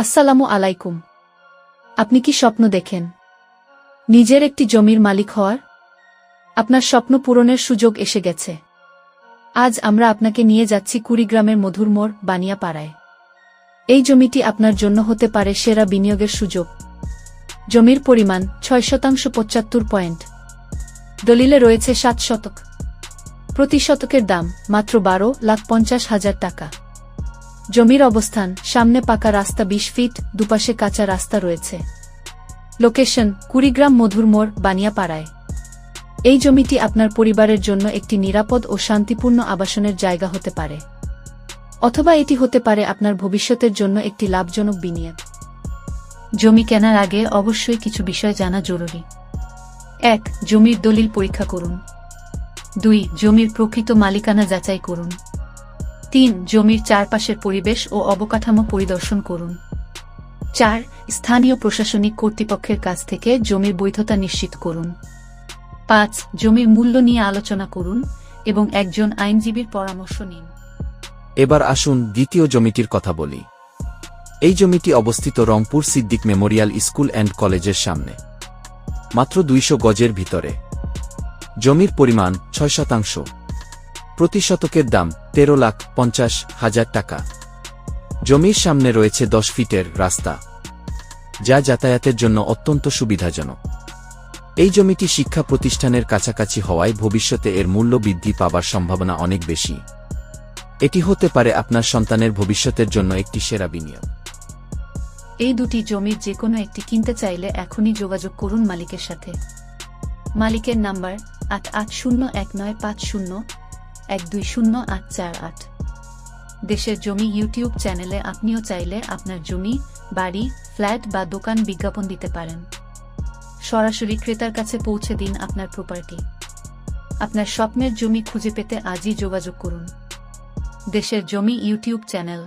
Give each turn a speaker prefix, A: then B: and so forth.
A: আসসালামু আলাইকুম। আপনি কি স্বপ্ন দেখেন? নিজের একটি জমির মালিক হওয়ার? আপনার স্বপ্ন পূরণের সুযোগ এসে গেছে। আজ আমরা আপনাকে নিয়ে যাচ্ছি কুড়িগ্রামের মধুর মধুরমোড় বানিয়াপাড়ায়। এই জমিটি আপনার জন্য হতে পারে সেরা বিনিয়োগের সুযোগ। জমির পরিমাণ ছয় শতাংশ পঁচাত্তর পয়েন্ট। দলিলে রয়েছে সাত শতক। প্রতি শতকের দাম মাত্র বারো লাখ পঞ্চাশ হাজার টাকা। জমির অবস্থান, সামনে পাকা রাস্তা বিশ ফিট, দুপাশে কাঁচা রাস্তা রয়েছে। লোকেশন, কুড়িগ্রাম মধুর মধুরমোড় বানিয়াপাড়ায়। এই জমিটি আপনার পরিবারের জন্য একটি নিরাপদ ও শান্তিপূর্ণ আবাসনের জায়গা হতে পারে। অথবা এটি হতে পারে আপনার ভবিষ্যতের জন্য একটি লাভজনক বিনিয়োগ। জমি কেনার আগে অবশ্যই কিছু বিষয় জানা জরুরি। এক, জমির দলিল পরীক্ষা করুন। দুই, জমির প্রকৃত মালিকানা যাচাই করুন। তিন, জমির চারপাশের পরিবেশ ও অবকাঠামো পরিদর্শন করুন। চার, স্থানীয় প্রশাসনিক কর্তৃপক্ষের কাছ থেকে জমির বৈধতা নিশ্চিত করুন। পাঁচ, জমির মূল্য নিয়ে আলোচনা করুন এবং একজন আইনজীবীর পরামর্শ নিন।
B: এবার আসুন দ্বিতীয় জমিটির কথা বলি। এই জমিটি অবস্থিত Rangpur Siddique memorial school and কলেজের সামনে। মাত্র দুইশো গজের ভিতরে। জমির পরিমাণ ছয় শতাংশ। প্রতি শতকের দাম তেরো লাখ পঞ্চাশ হাজার টাকা। জমির সামনে রয়েছে দশ ফিটের রাস্তা, যা যাতায়াতের জন্য অত্যন্ত সুবিধাজনক। এই জমিটি শিক্ষা প্রতিষ্ঠানের কাছাকাছি হওয়ায় ভবিষ্যতে এর মূল্য বৃদ্ধি পাবার সম্ভাবনা অনেক বেশি। এটি হতে পারে আপনার সন্তানের ভবিষ্যতের জন্য একটি সেরা বিনিয়োগ।
A: এই দুটি জমির যে কোনো একটি কিনতে চাইলে এখনই যোগাযোগ করুন মালিকের সাথে। মালিকের নাম্বার আট আট শূন্য এক নয় পাঁচ শূন্য এক দুই শূন্য আট চার আট। দেশের জমি ইউটিউব চ্যানেলে আপনিও চাইলে আপনার জমি, বাড়ি, ফ্ল্যাট বা দোকান বিজ্ঞাপন দিতে পারেন। সরাসরি ক্রেতার কাছে পৌঁছে দিন আপনার প্রপার্টি। আপনার স্বপ্নের জমি খুঁজে পেতে আজই যোগাযোগ করুন। দেশের জমি ইউটিউব চ্যানেল